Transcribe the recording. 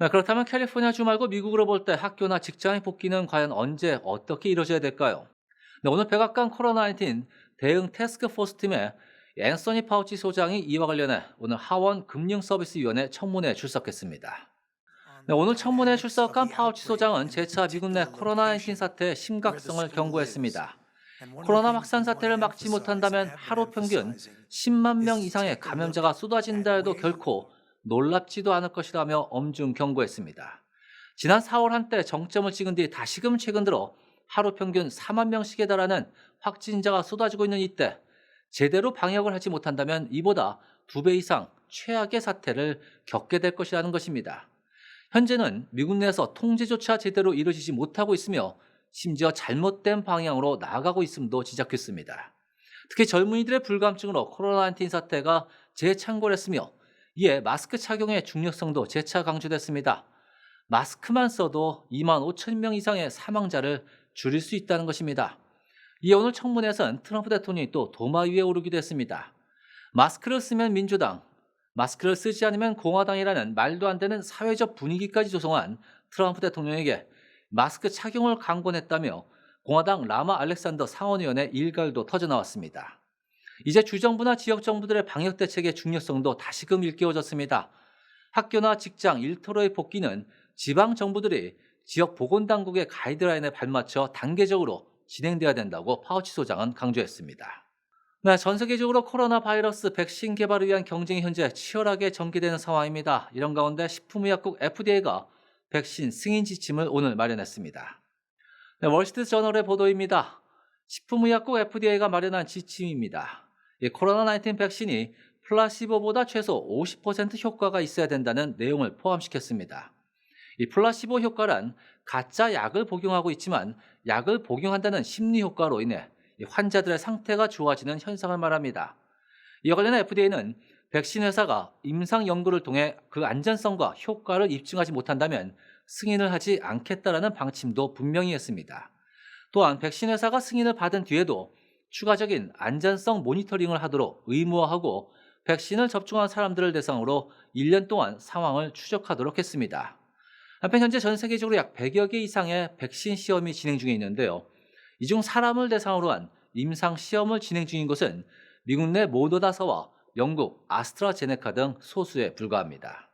네, 그렇다면 캘리포니아주 말고 미국으로 볼 때 학교나 직장의 복귀는 과연 언제 어떻게 이루어져야 될까요? 네, 오늘 백악관 코로나19 대응 태스크포스 팀의 앤서니 파우치 소장이 이와 관련해 오늘 하원 금융서비스위원회 청문회에 출석했습니다. 네, 오늘 청문회에 출석한 파우치 소장은 재차 미국 내 코로나19 사태의 심각성을 경고했습니다. 코로나 확산 사태를 막지 못한다면 하루 평균 10만 명 이상의 감염자가 쏟아진다 해도 결코 놀랍지도 않을 것이라며 엄중 경고했습니다. 지난 4월 한때 정점을 찍은 뒤 다시금 최근 들어 하루 평균 4만 명씩에 달하는 확진자가 쏟아지고 있는 이때 제대로 방역을 하지 못한다면 이보다 두 배 이상 최악의 사태를 겪게 될 것이라는 것입니다. 현재는 미국 내에서 통제조차 제대로 이루어지지 못하고 있으며 심지어 잘못된 방향으로 나아가고 있음도 지적했습니다. 특히 젊은이들의 불감증으로 코로나19 사태가 재창궐했으며 이에 마스크 착용의 중요성도 재차 강조됐습니다. 마스크만 써도 2만 5천 명 이상의 사망자를 줄일 수 있다는 것입니다. 이에 오늘 청문회에서는 트럼프 대통령이 또 도마 위에 오르기도 했습니다. 마스크를 쓰면 민주당, 마스크를 쓰지 않으면 공화당이라는 말도 안 되는 사회적 분위기까지 조성한 트럼프 대통령에게 마스크 착용을 강권했다며 공화당 라마 알렉산더 상원의원의 일갈도 터져나왔습니다. 이제 주정부나 지역정부들의 방역 대책의 중요성도 다시금 일깨워졌습니다. 학교나 직장, 일터로의 복귀는 지방 정부들이 지역 보건당국의 가이드라인에 발맞춰 단계적으로 진행돼야 된다고 파우치 소장은 강조했습니다. 네, 전 세계적으로 코로나 바이러스 백신 개발을 위한 경쟁이 현재 치열하게 전개되는 상황입니다. 이런 가운데 식품의약국 FDA가 백신 승인 지침을 오늘 마련했습니다. 네, 월스트리트 저널의 보도입니다. 식품의약국 FDA가 마련한 지침입니다. 이 코로나 19 백신이 플라시보보다 최소 50% 효과가 있어야 된다는 내용을 포함시켰습니다. 이 플라시보 효과란 가짜 약을 복용하고 있지만 약을 복용한다는 심리 효과로 인해 이 환자들의 상태가 좋아지는 현상을 말합니다. 이와 관련해 FDA는 백신 회사가 임상 연구를 통해 그 안전성과 효과를 입증하지 못한다면 승인을 하지 않겠다라는 방침도 분명히 했습니다. 또한 백신 회사가 승인을 받은 뒤에도 추가적인 안전성 모니터링을 하도록 의무화하고 백신을 접종한 사람들을 대상으로 1년 동안 상황을 추적하도록 했습니다. 한편 현재 전 세계적으로 약 100여 개 이상의 백신 시험이 진행 중에 있는데요. 이 중 사람을 대상으로 한 임상 시험을 진행 중인 곳은 미국 내 모더나사와 영국 아스트라제네카 등 소수에 불과합니다.